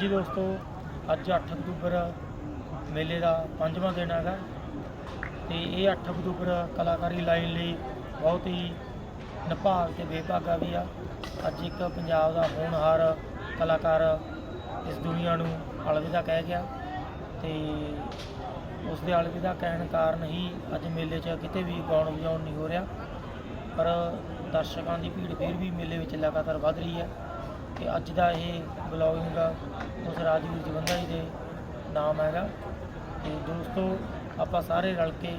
ਹਾਂਜੀ ਦੋਸਤੋ, ਅੱਜ 8 ਅਕਤੂਬਰ ਮੇਲੇ ਦਾ ਪੰਜਵਾਂ ਦਿਨ ਹੈਗਾ। ਤੇ ਇਹ 8 ਅਕਤੂਬਰ ਕਲਾਕਾਰੀ ਲਾਈਨ ਲਈ ਬਹੁਤ ਹੀ ਨਿਭਾਗ ਤੇ ਬੇਭਾਗਾ ਵੀ ਆ। ਅੱਜ ਇੱਕ ਪੰਜਾਬ ਦਾ ਹੋਣਹਾਰ ਕਲਾਕਾਰ ਇਸ ਦੁਨੀਆ ਨੂੰ ਅਲਵਿਦਾ ਕਹਿ ਗਿਆ। ਤੇ ਉਸ ਦੇ ਅਲਵਿਦਾ ਕਹਿਣ ਕਾਰਨ ਹੀ ਅੱਜ ਮੇਲੇ 'ਚ ਕਿਤੇ ਵੀ ਗਾਉਣ ਵਜਾਉਣ ਨਹੀਂ ਹੋ ਰਿਹਾ। ਪਰ ਦਰਸ਼ਕਾਂ ਦੀ ਭੀੜ ਫਿਰ ਵੀ ਮੇਲੇ ਵਿੱਚ ਲਗਾਤਾਰ ਵੱਧ ਰਹੀ ਹੈ। ਤੇ ਅੱਜ ਦਾ ਇਹ ਬਲੌਗਿੰਗ ਉਸ ਰਾਜਵੀਰ ਜਵੰਦਾ ਜੀ ਦੇ ਨਾਮ ਹੈਗਾ। ਤੇ ਦੋਸਤੋ, ਆਪਾਂ ਸਾਰੇ ਰਲ ਕੇ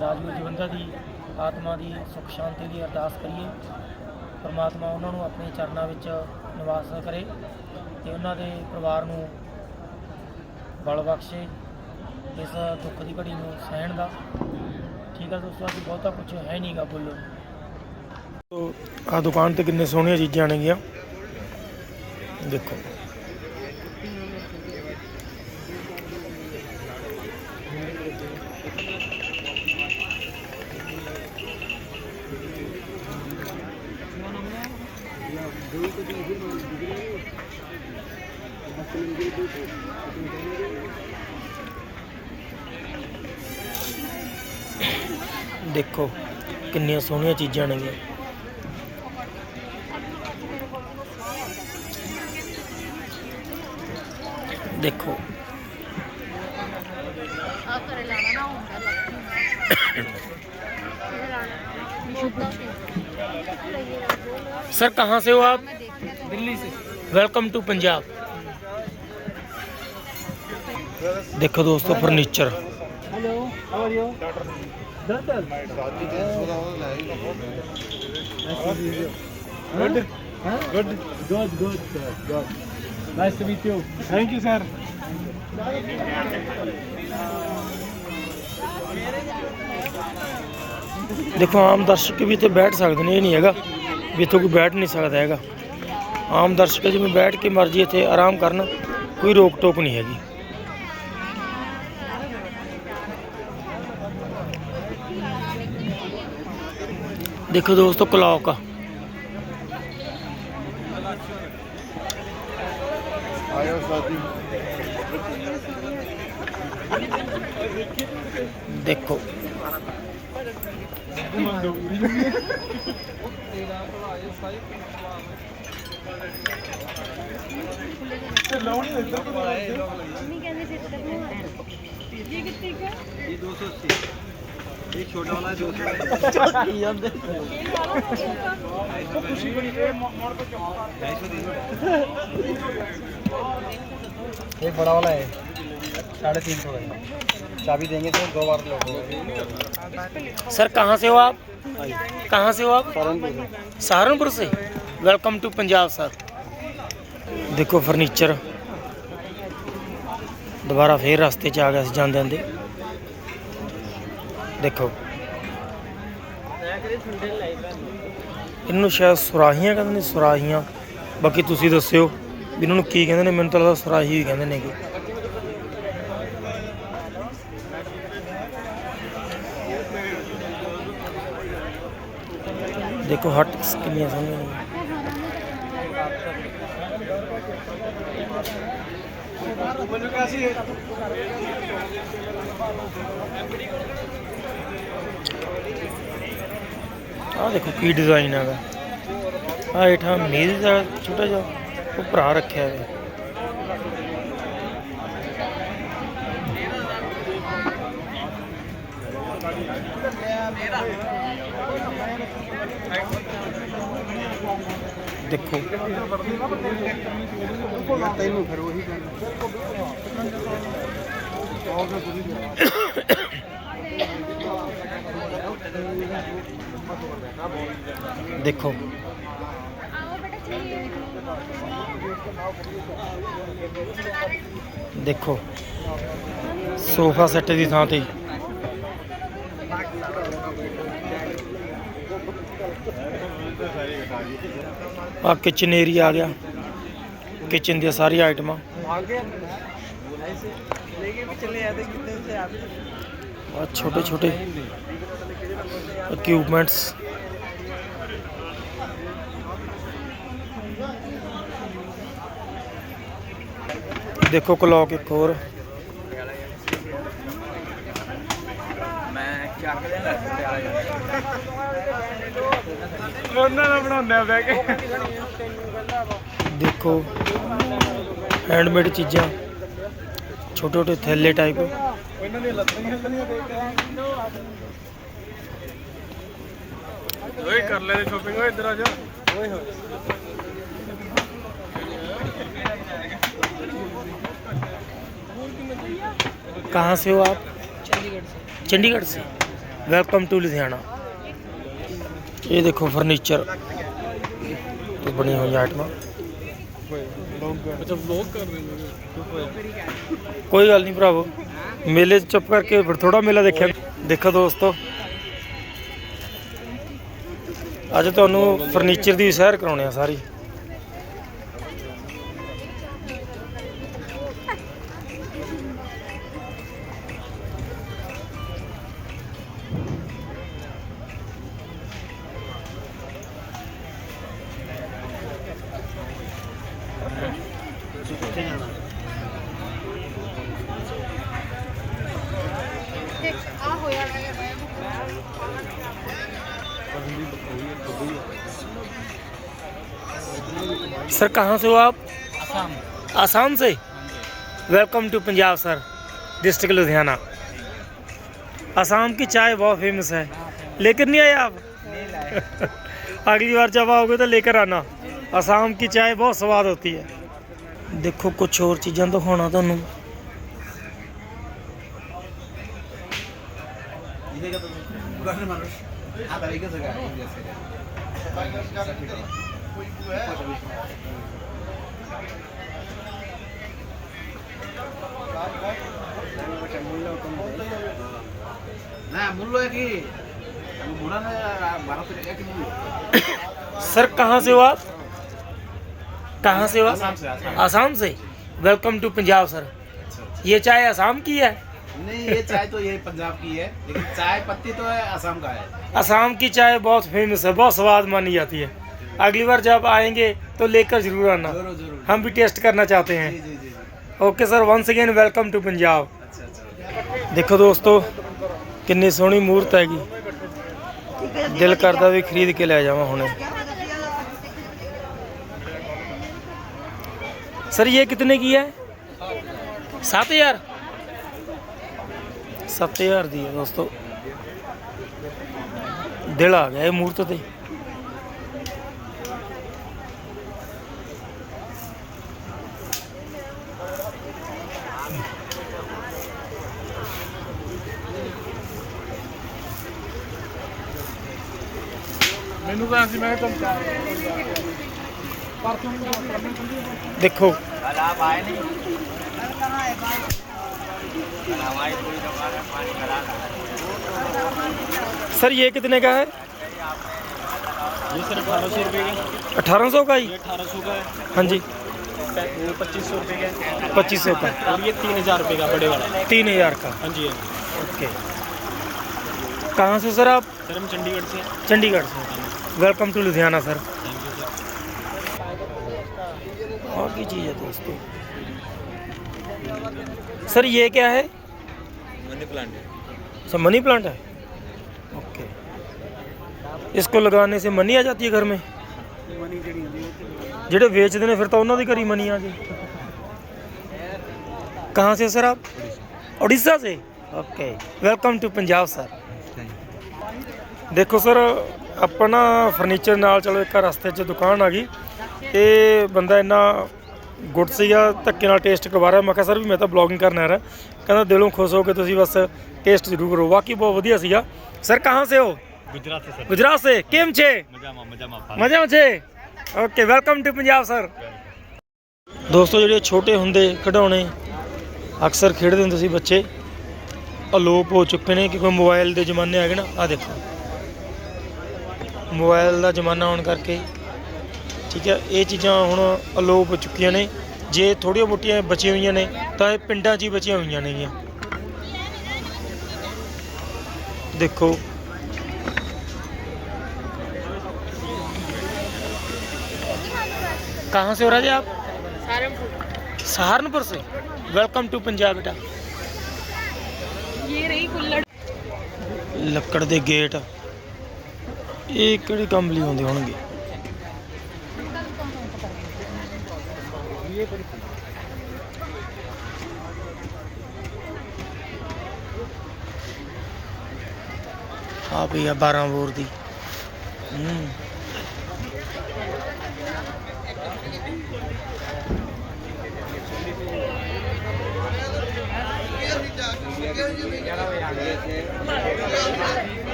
ਰਾਜਵੀਰ ਜਵੰਦਾ ਦੀ ਆਤਮਾ ਦੀ ਸੁਖ ਸ਼ਾਂਤੀ ਦੀ ਅਰਦਾਸ ਕਰੀਏ। ਪਰਮਾਤਮਾ ਉਹਨਾਂ ਨੂੰ ਆਪਣੇ ਚਰਨਾਂ ਵਿੱਚ ਨਿਵਾਸ ਕਰੇ ਤੇ ਉਹਨਾਂ ਦੇ ਪਰਿਵਾਰ ਨੂੰ ਬਲ ਬਖਸ਼ੇ, ਇਸ ਦੁੱਖ ਦੀ ਘੜੀ ਨੂੰ ਸਹਿਣ ਦਾ। ਠੀਕ ਆ ਦੋਸਤੋ, ਅੱਜ ਬਹੁਤਾ ਕੁਝ ਹੈ ਨਹੀਂਗਾ ਬੋਲੋ ਤੋ ਆ ਦੁਕਾਨ ਤੇ ਕਿੰਨੇ ਸੋਹਣੀਆਂ ਚੀਜ਼ਾਂ ਨੇਗੀਆਂ ਦੇਖੋ। ਦੇਖੋ ਕਿੰਨੀਆਂ ਸੋਹਣੀਆਂ ਚੀਜ਼ਾਂ ਨੇ ਦੇਖੋ ਆ ਘਰੇ ਲਾਣਾ ਨਾ ਹੁੰਦਾ ਲੱਗੀ ਇਹ ਲਾਣਾ ਸ਼ੁੱਧਾ सर कहाँ से हो आप ਮੈਂ ਦੇਖਿਆ ਤਾਂ दिल्ली से वेलकम टू पंजाब देखो दोस्तों furniture hello how are you दरअसल good good good good good nice to meet you thank you sir ਦੇਖੋ ਆਮ ਦਰਸ਼ਕ ਵੀ ਇੱਥੇ ਬੈਠ ਸਕਦੇ ਨੇ ਇਹ ਨਹੀਂ ਹੈਗਾ ਵੀ ਇੱਥੇ ਕੋਈ ਬੈਠ ਨਹੀਂ ਸਕਦਾ ਹੈਗਾ ਆਮ ਦਰਸ਼ਕ ਜਿਵੇਂ ਬੈਠ ਕੇ ਮਰਜ਼ੀ ਇੱਥੇ ਆਰਾਮ ਕਰਨ ਕੋਈ ਰੋਕ ਟੋਕ ਨਹੀਂ ਹੈਗੀ ਦੇਖੋ ਦੋਸਤੋ ਕਲੌਕ ਆ ਦੇਖੋ ਨਹੀਂ ਕਹਿੰਦੇ ਸੀ ਤੱਕ ਨੂੰ ਇਹ ਕਿੱਥੇ ਕਾ ਇਹ 280 ਇਹ ਛੋਟਾ ਵਾਲਾ 200 ये बड़ा वाला है साढ़े तीन सौ है चाबी देंगे तो दो बार लोग सर कहाँ से हो आप कहाँ से हो आप सहारनपुर सहारनपुर से वेलकम टू पंजाब सर ਦੇਖੋ ਫਰਨੀਚਰ ਦੁਬਾਰਾ ਫੇਰ ਰਸਤੇ 'ਚ ਆ ਗਿਆ ਸੀ ਜਾਂਦੇ ਜਾਂਦੇ ਦੇਖੋ ਇਹਨੂੰ ਸ਼ਾਇਦ ਸੁਰਾਹੀਆਂ ਕਹਿੰਦੇ ਨੇ ਸੁਰਾਹੀਆਂ ਬਾਕੀ ਤੁਸੀਂ ਦੱਸਿਓ ਵੀ ਇਹਨਾਂ ਨੂੰ ਕੀ ਕਹਿੰਦੇ ਨੇ ਮੈਨੂੰ ਤਾਂ ਲੱਗਦਾ ਸੁਰਾਹੀ ਹੀ ਕਹਿੰਦੇ ਨੇਗੇ ਦੇਖੋ ਹੱਟ ਕਿੰਨੀਆਂ ਸੋਹਣੀਆਂ ਨੇ ਆਹ ਦੇਖੋ ਕੀ ਡਿਜ਼ਾਈਨ ਹੈਗਾ ਆਹ ਹੇਠਾਂ ਮੇਜ਼ ਦਾ ਛੋਟਾ ਜਿਹਾ ਉਹ ਭਰਾ ਰੱਖਿਆ ਹੈ ਦੇਖੋ। ਤੈਨੂੰ ਫਿਰ ਉਹੀ ਕਰਨਾ ਦੇਖੋ। ਦੇਖੋ। ਸੋਫਾ ਸੈੱਟ ਦੀ ਥਾਂ ਤੇ ਆ ਕਿਚਨ ਏਰੀਆ ਆ ਗਿਆ। ਕਿਚਨ ਦੀਆਂ ਸਾਰੀਆਂ ਆਈਟਮਾਂ ਆ। ਛੋਟੇ ਛੋਟੇ ਇਕਵਿਪਮੈਂਟਸ ਦੇਖੋ ਕਲੌਕ ਇੱਕ ਹੋਰ। ਮੈਂ ਚੱਕ ਲਿਆ ਉਹਨਾਂ ਦਾ ਬਣਾਉਂਦੇ ਆ ਬਹਿ ਕੇ ਦੇਖੋ ਹੈਂਡਮੇਡ ਚੀਜ਼ਾਂ ਛੋਟੇ ਛੋਟੇ ਥੈਲੇ ਟਾਈਪ ਉਹਨਾਂ ਦੀਆਂ ਲੱਤਾਂ ਹੀ ਹੱਲਣੀਆਂ ਦੇਖ ਕੇ ਓਏ ਕਰ ਲੈ ਸ਼ੋਪਿੰਗ ਓਏ ਇੱਧਰ ਆ ਜਾ ਓਏ ਹੋਏ कहाँ से हो आप चंडीगढ़ से चंडीगढ़ से वेलकम टू लुधियाना ਇਹ ਦੇਖੋ ਫਰਨੀਚਰ ਬਣੀ ਹੋਈ ਆਈਟਮਾਂ। ਕੋਈ ਗੱਲ ਨਹੀਂ ਭਰਾਵੋ। ਮੇਲੇ ਚ ਚੁੱਪ ਕਰਕੇ ਫਿਰ ਥੋੜਾ ਮੇਲਾ ਦੇਖਿਆ। ਦੇਖੋ ਦੋਸਤੋ। ਅੱਜ ਤੁਹਾਨੂੰ ਫਰਨੀਚਰ ਦੀ ਸੈਰ ਕਰਾਉਣੀ ਆ ਸਾਰੀ। ਆ ਹੋਇਆ सर कहाँ से हो आप आसाम से welcome to Punjab sir district Ludhiana Assam की चाय बहुत फेमस है लेकर नहीं आए आप अगली बार जब आओगे तो लेकर आना आसाम की चाय बहुत स्वाद होती है ਦੇਖੋ ਕੁਝ ਹੋਰ ਚੀਜ਼ਾਂ ਦਿਖਾਉਣਾ ਤੁਹਾਨੂੰ। सर कहाँ से हो आप कहाँ से हो आसाम से वेलकम टू पंजाब सर ये चाय आसाम की है? नहीं ये चाय तो ये पंजाब की है लेकिन चाय पत्ती तो है आसाम का है। की चाय बहुत फ़ेमस है बहुत स्वाद मानी जाती है। अगली बार जब आएँगे तो लेकर ज़रूर आना। ज़रूर, ज़रूर। हम भी टेस्ट करना चाहते हैं। Okay sir once again welcome to Punjab देखो दोस्तों किन्नी सोहनी मूर्त हैगी। दिल करता भी खरीद के लै जावा हूँ सर ये कितने की है सात हजार ਸੱਤ ਹਜ਼ਾਰ ਦੀ ਹੈ ਦੋਸਤੋ ਦਿਲ ਆ ਗਿਆ ਇਹ ਮੂਰਤ ਤੇ ਮੈਨੂੰ ਤਾਂ ਅਸੀਂ ਮੈਂ ਤੁਹਾਨੂੰ भरा सर ये कितने का है? ये सर अठारह सौ रुपये का। 1800 का ही? अठारह सौ का है। हाँ जी। पच्चीस सौ रुपये का पच्चीस सौ का। और ये तीन हज़ार रुपये का बड़े वाला। तीन हज़ार का। हाँ हाँ जी। ओके। कहाँ से सर आप? सर हम चंडीगढ़ से चंडीगढ़ से। Welcome to Ludhiana sir. की चीज़ है दोस्तों सर ये क्या है मनी प्लांट अच्छा मनी प्लांट है ओके इसको लगाने से मनी आ जाती है घर में ਜਿਹੜੇ ਵੇਚਦੇ ਨੇ ਫਿਰ ਤਾਂ ਉਹਨਾਂ ਦੀ ਘਰੀ ਮਨੀ ਆ ਗਈ ਕਹਾਂ ਸੇ ਸਰ ਆਪ ਉੜੀਸਾ ਸੇ okay welcome to Punjab sir ਦੇਖੋ ਸਰ ਆਪਾਂ ਨਾ ਫਰਨੀਚਰ ਨਾਲ ਚਲੋ ਇੱਕ ਰਸਤੇ 'ਚ ਦੁਕਾਨ ਆ ਗਈ ਇਹ ਬੰਦਾ ਇੰਨਾ ਗੁੱਟ ਸੀਗਾ ਧੱਕੇ ਨਾਲ ਟੇਸਟ ਕਰਵਾ ਰਿਹਾ। ਮੈਂ ਕਿਹਾ ਸਰ ਵੀ ਮੈਂ ਤਾਂ ਬਲੌਗਿੰਗ ਕਰਨ ਆ ਰਿਹਾ। ਕਹਿੰਦਾ ਦਿਲੋਂ ਖੁਸ਼ ਹੋ ਕੇ ਤੁਸੀਂ ਬਸ ਟੇਸਟ ਜ਼ਰੂਰ ਕਰੋ। ਬਾਕੀ ਬਹੁਤ ਵਧੀਆ ਸੀਗਾ। ਸਰ ਕਹਾਂ ਸੇ ਹੋ? गुजरात से सर गुजरात से કેમ છે મજામાં મજામાં મજામાં છે okay welcome to Punjab sir ਦੋਸਤੋ ਜਿਹੜੇ ਛੋਟੇ ਹੁੰਦੇ ਖਿਡੌਣੇ ਅਕਸਰ ਖੇਡਦੇ ਹੁੰਦੇ ਸੀ ਬੱਚੇ ਅਲੋਪ ਹੋ ਚੁੱਕੇ ਨੇ ਕਿਉਂਕਿ ਮੋਬਾਈਲ ਦੇ ਜ਼ਮਾਨੇ ਆ ਗਏ ਨਾ। ਆ ਦੇਖੋ। ਮੋਬਾਈਲ ਦਾ ਜ਼ਮਾਨਾ ਆਉਣ ਕਰਕੇ ਠੀਕ ਹੈ ਇਹ ਚੀਜ਼ਾਂ ਹੁਣ ਅਲੋਪ ਹੋ ਚੁੱਕੀਆਂ ਨੇ ਜੇ ਥੋੜੀਆਂ ਮੋਟੀਆਂ ਬਚੀਆਂ ਹੋਈਆਂ ਨੇ ਤਾਂ ਇਹ ਪਿੰਡਾਂ 'ਚ ਹੀ ਬਚੀਆਂ ਹੋਈਆਂ ਨੇਗੀਆਂ ਦੇਖੋ कहाँ से हो रहा जी आप ਸਾਰਮਪੁਰ सहारनपुर से वेलकम टू पंजाब बेटा ये रही कुल्लड़ ਲੱਕੜ ਦੇ ਗੇਟ ਇਹ ਕਿਹੜੀ ਕੰਪਨੀ ਹੁੰਦੇ ਹੋਣਗੇ ਆ ਪਈ ਆ 12 ਬੋਰ ਦੀ ਹੂੰ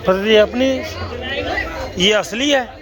पता अपनी ये असली है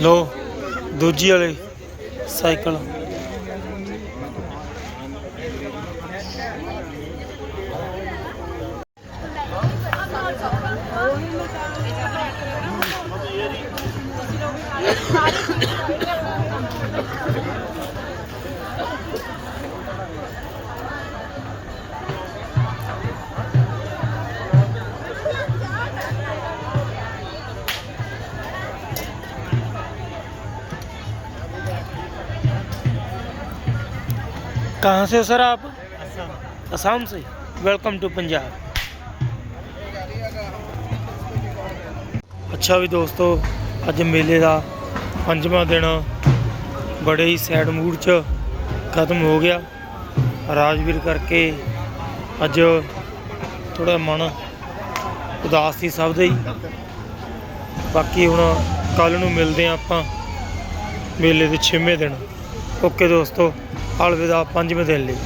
ਲੋ ਦੂਜੀ ਵਾਲੇ ਸਾਈਕਲ। कहाँ से हो सर आप असम से वेलकम टू पंजाब ਅੱਛਾ ਵੀ ਦੋਸਤੋ ਅੱਜ ਮੇਲੇ ਦਾ ਪੰਜਵਾਂ ਦਿਨ ਬੜੇ ਹੀ ਸੈਡ ਮੂਡ 'ਚ ਖਤਮ ਹੋ ਗਿਆ ਰਾਜਵੀਰ ਕਰਕੇ ਅੱਜ ਥੋੜਾ ਮਨ ਉਦਾਸ ਸੀ ਸਭ ਦਾ ਹੀ ਬਾਕੀ ਹੁਣ ਕੱਲ ਨੂੰ ਮਿਲਦੇ ਹਾਂ ਆਪਾਂ ਮੇਲੇ ਦੇ 6ਵੇਂ ਦਿਨ ਓਕੇ ਦੋਸਤੋ ਅਲਵਿਦਾ ਪੰਜਵੇਂ ਦਿਨ ਲਈ।